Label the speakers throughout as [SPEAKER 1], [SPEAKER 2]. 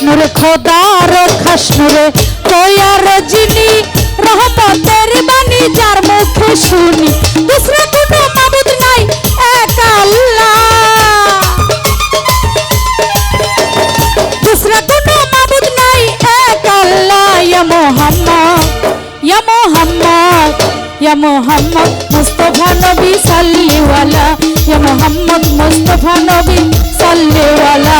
[SPEAKER 1] খাসনুরে খোদার খাসনুরে কয়ার যিনি, রহমতের বাণী, যার মুখে শুনি। দুসরা কোনো মাবুদ নাই, এক আল্লাহ। দুসরা কোনো মাবুদ নাই, এক আল্লাহ। ইয়া মোহাম্মদ ইয়া মোহাম্মদ ইয়া মোহাম্মদ মুস্তফা নবী সাল্লিওয়ালা ইয়া মোহাম্মদ মুস্তফা নবী সাল্লিওয়ালা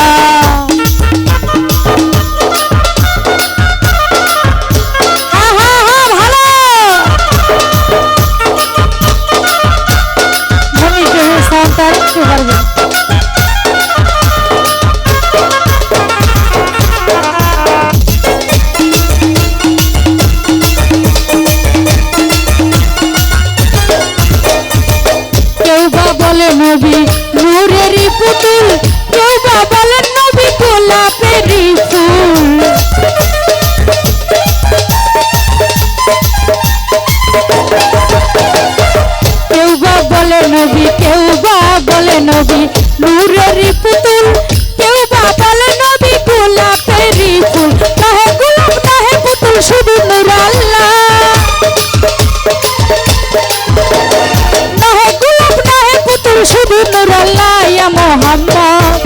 [SPEAKER 1] নবী, নূরের পুতুল তোবা বলেন বলে নবী গোলাপের ফুল। কেউ বা বলে নবী, কেউ বা বলে নবী, নূরের পুতুল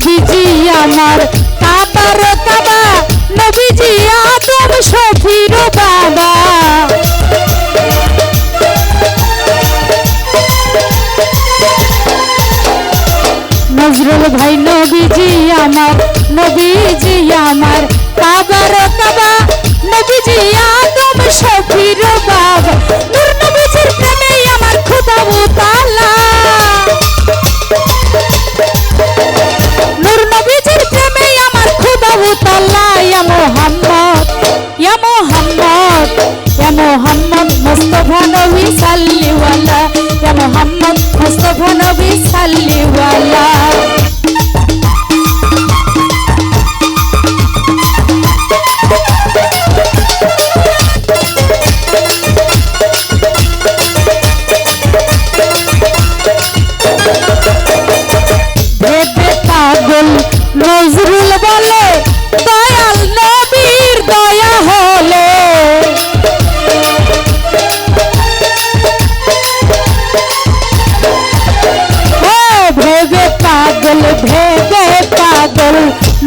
[SPEAKER 1] নবীজি আমার। কাবার কাবা, নবীজি আদম শফির বাবা। নজরুল ভাই, নবীজি আমার নবীজি আমার, কাবার মোহাম্মদ মুস্তাফা নবী সাল্লিওয়ালা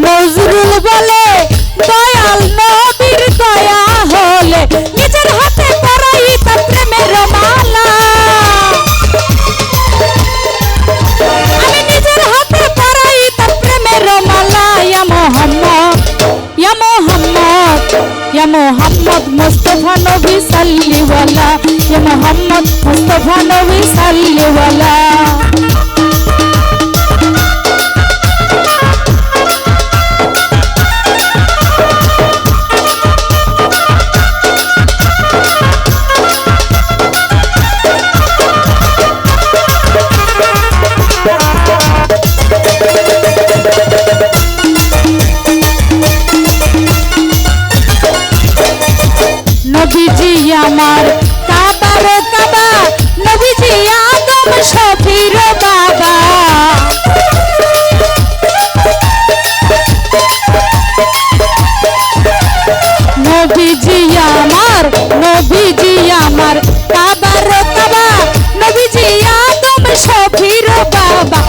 [SPEAKER 1] নজরুল বলে, দয়াল নবীর দয়া হলে, নিজের হাতে পরাই তা প্রেমের মালা। আমি নিজের হাতে পরাই তার প্রেমের মালা। ইয়া মোহাম্মদ ইয়া মোহাম্মদ ইয়া মোহাম্মদ মুস্তাফা নবী সাল্লিওয়ালা ইয়া মোহাম্মদ মুস্তাফা নবী সাল্লিওয়ালা আমার কাবার কাবা নবীজি আদম শফির বাবা। নবীজি আমার নবীজি আমার কাবার কাবা নবীজি আদম শফির বাবা।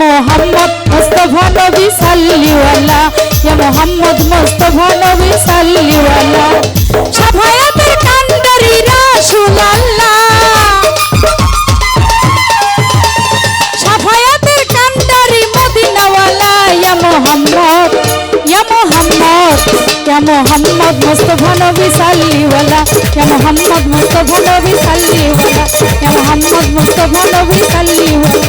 [SPEAKER 1] মোহাম্মদ মুস্তফা নবী সাল্লিওয়ালা। ইয়া মোহাম্মদ মুস্তফা নবী সাল্লিওয়ালা। সাফায়াতের কান্দারি রাসূল আল্লাহ সাফায়াতের কান্দারি মদিনাওয়ালা, ইয়া মোহাম্মদ ইয়া মোহাম্মদ ইয়া মোহাম্মদ মুস্তফা নবী সাল্লিওয়ালা, ইয়া মোহাম্মদ মুস্তফা নবী সাল্লিওয়ালা, ইয়া মোহাম্মদ মুস্তফা নবী সাল্লিওয়ালা।